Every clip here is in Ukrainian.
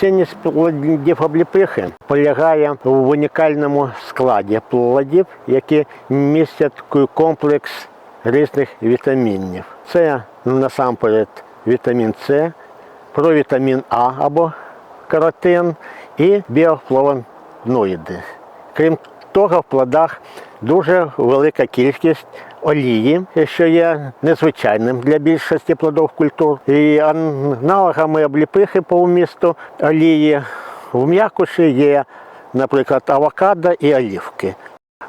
Цінність плодів обліпихи полягає в унікальному складі плодів, які містять комплекс різних вітамінів. Це насамперед вітамін С, провітамін А або каротин і біофлавоноїди. Крім того, в плодах дуже велика кількість олії, що є незвичайним для більшості плодових культур. І аналогами обліпихи по вмісту олії в м'якуші є, наприклад, авокадо і олівки.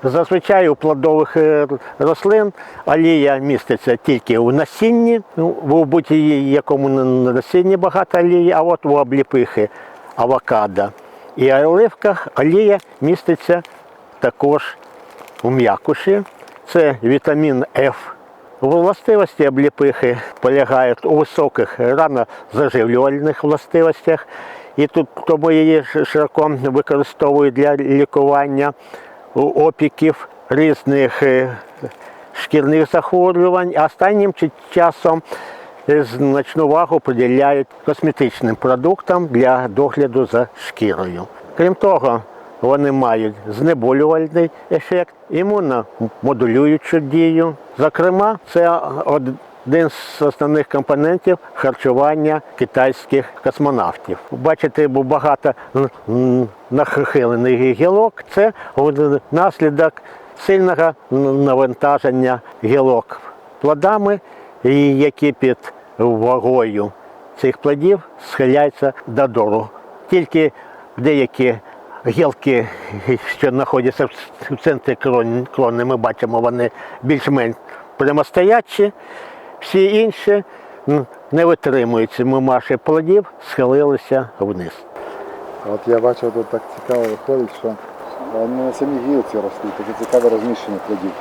Зазвичай у плодових е, рослин олія міститься тільки у насінні, ну, в будь-якому насінні багато олії, а от у обліпихи авокадо і оливках олія міститься також у м'якуші. Це вітамін F. Властивості обліпихи полягають у високих ранозаживлювальних властивостях. І тут тому її широко використовують для лікування опіків різних е, шкірних захворювань. А останнім часом е, значну увагу приділяють косметичним продуктам для догляду за шкірою. Крім того, вони мають знеболювальний ефект, імуномодулюючу дію. Зокрема, це один з основних компонентів харчування китайських космонавтів. Бачите, бо багато м, нахилених гілок. Це наслідок сильного навантаження гілок плодами, які під вагою цих плодів схиляються додолу. Тільки деякі гілки, що знаходяться в центрі крони, ми бачимо, вони більш-менш прямостоячі. Всі інші не витримують цієї маші плодів, схилилися вниз. От я бачив, тут так цікаво виходить, що вони на самій гілці ростуть, таке цікаве розміщення плодів.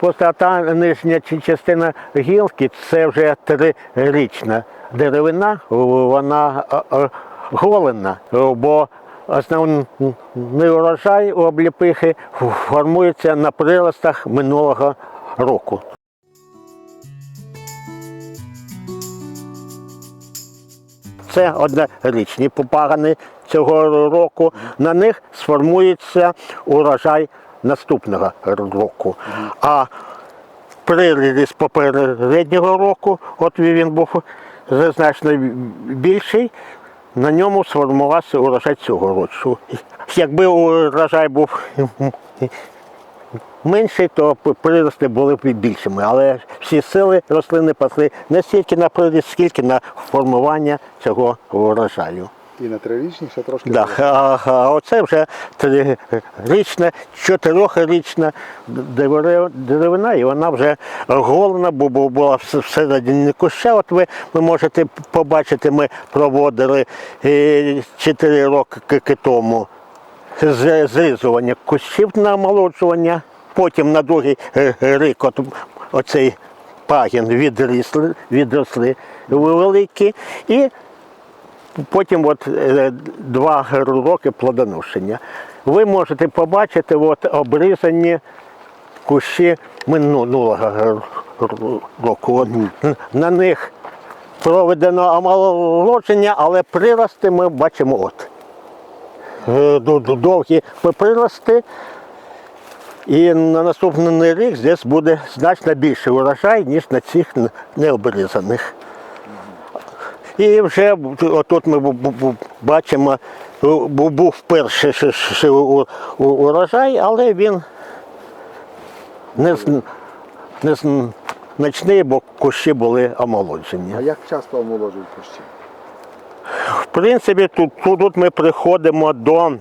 Просто та нижня частина гілки це вже трирічна деревина, вона е, е, голена, бо основний урожай у обліпихи формується на приростах минулого року. Це однорічні попагани цього року. На них сформується урожай наступного року. А приріст попереднього року, от він був значно більший, на ньому сформувався урожай цього року. Якби урожай був менший, то прирости були б більшими. Але всі сили рослини пасли не стільки на приріст, скільки на формування цього урожаю. І на трирічні ще трошки. Да, а, а оце вже трирічна, чотирьохрічна деревина, і вона вже голена, бо була вс- всередині куща. От ви, ви можете побачити, ми проводили е, 4 роки к- тому зрізування кущів на омолоджування. Потім на другий е, рік от, оцей пагін відросли, відросли великі. І Потім от, е, два роки плодоношення. Ви можете побачити от, обрізані кущі минулого року. На них проведено омолодження, але прирости ми бачимо от. Е, Довгі прирости. І на наступний рік здесь буде значно більший урожай, ніж на цих необрізаних. І вже отут ми бачимо, був перший урожай, але він не, не значний, бо кущі були омолоджені. А як часто омоложують кущі? В принципі, тут, тут ми приходимо до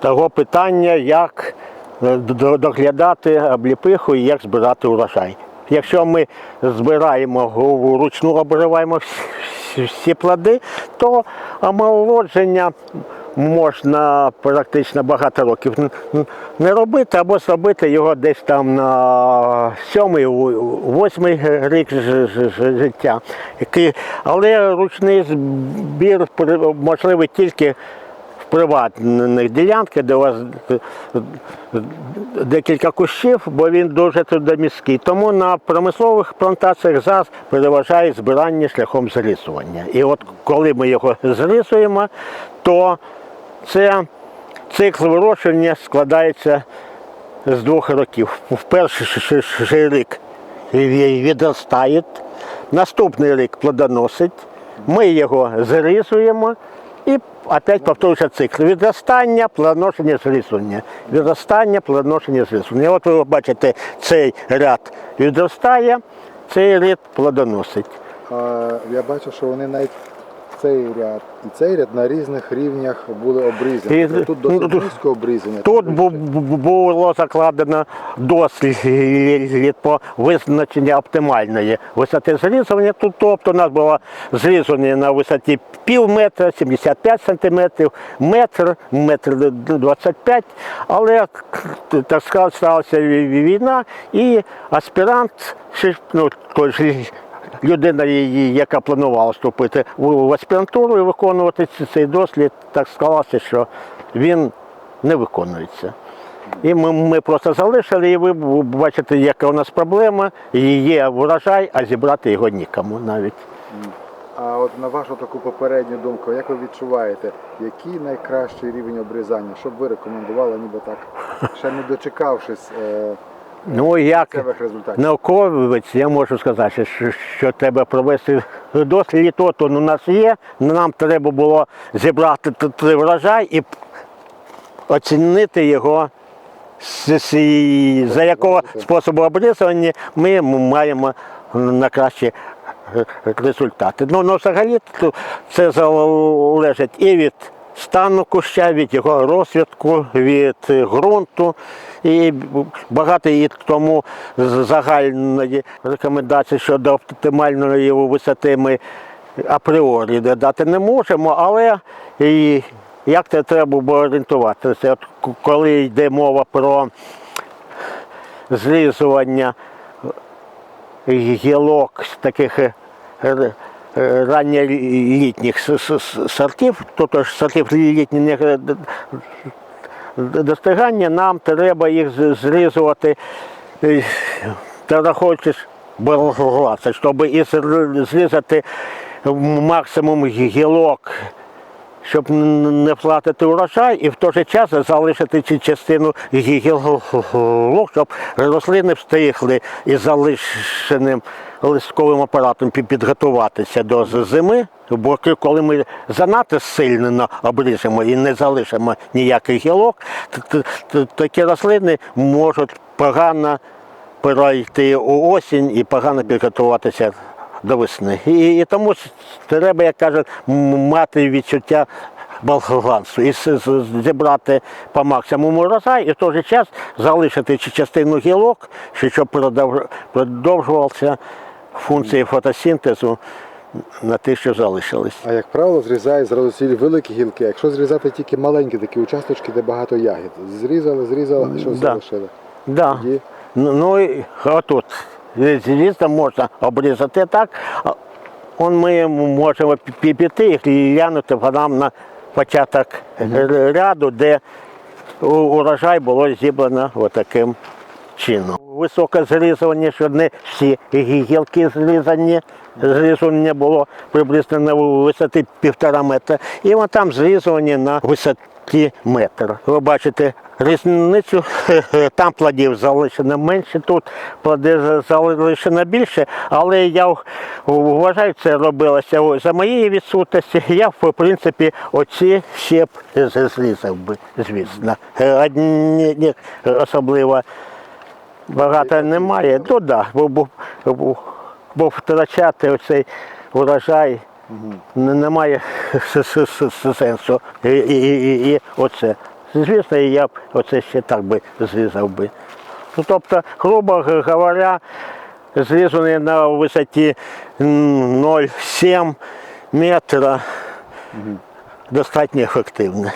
того питання, як е, доглядати обліпиху і як збирати урожай. Якщо ми збираємо в- вручну обриваємо всі, плоди, то омолодження можна практично багато років не робити, або зробити його десь там на сьомий, восьмий рік життя. Але ручний збір можливий тільки приватних ділянках, де у вас е, декілька кущів, бо він дуже туди міський. Тому на промислових плантаціях зараз переважає збирання шляхом зрізування. І от коли ми його зрізуємо, то це цикл вирощування складається з двох років. В перший рік відростає, наступний рік плодоносить, ми його зрізуємо і опять повторюється цикл. Відростання, плодоношення, зрізування. Відростання, плодоношення, зрізування. От ви бачите, цей ряд відростає, цей ряд плодоносить. Я бачу, що вони навіть цей ряд і цей ряд на різних рівнях були обрізані. І- Тобто Тут досить низько обрізання. Тут було закладено дослід по визначенню оптимальної висоти зрізування. Тут, тобто, у нас було зрізання на висоті пів метра, 75 сантиметрів, метр, метр 25, але так сказати, сталася війна і аспірант, ну, той людина, її- яка планувала вступити в аспірантуру і виконувати цей дослід, так склалося, що він не виконується. І ми, ми просто залишили, і ви бачите, яка у нас проблема. Є врожай, а зібрати його нікому навіть. А от на вашу таку попередню думку, як ви відчуваєте, який найкращий рівень обрізання? Що б ви рекомендували, ніби так, ще не дочекавшись е, Ну як науковець, я можу сказати, що, що треба провести дослід, от він у нас є. Нам треба було зібрати т- т- врожай і оцінити його. За якого способу обрізування ми маємо на кращі результати. Ну, ну взагалі це залежить і від стану куща, від його розвитку, від ґрунту. І багато і тому загальної рекомендації щодо оптимальної висоти ми апріорі дати не можемо, але і як це треба було орієнтуватися? От коли йде мова про зрізування гілок з таких е, р- ранньолітніх с- с- с- сортів, тобто сортів літніх е, достигання, нам треба їх зрізувати, е, та рахуючись щоб і зрізати максимум гілок щоб не втратити урожай і в той же час залишити цю частину гілок, щоб рослини встигли із залишеним листковим апаратом підготуватися до зими. Бо коли ми занадто сильно обріжемо і не залишимо ніяких гілок, т- т- т- такі рослини можуть погано перейти у осінь і погано підготуватися до весни. І, і тому треба, як кажуть, мати відчуття балансу і зібрати по максимуму урожай і в той же час залишити частину гілок, що- щоб продовж- продовжувалася функція фотосинтезу на те, що залишились. А як правило, зрізають зразу цілі великі гілки. Якщо зрізати тільки маленькі такі участочки, де багато ягід. Зрізали, зрізали, а що Да. залишили? Да. Тоді Ну, ну і отут, звісно, можна обрізати так. Он ми можемо пі- піти і глянути нам на початок ряду, де урожай було зібрано отаким чином. Високе зрізування, що не всі гі- гілки зрізані. Зрізування було приблизно на висоті півтора метра. І от там зрізування на висоті метр. Ви бачите різницю, там плодів залишено менше, тут плоди залишено більше, але я вважаю, це робилося за моєї відсутності. Я, в принципі, оці ще б зрізав би, звісно. Е, Одні особливо багато немає. Ну так, бо, бо, бо, бо втрачати оцей урожай не- немає сенсу. І, і, і, і оце. Звісно, я б оце ще так би зрізав би. Ну, тобто, грубо говоря, зрізаний на висоті 0,7 метра достатньо ефективно.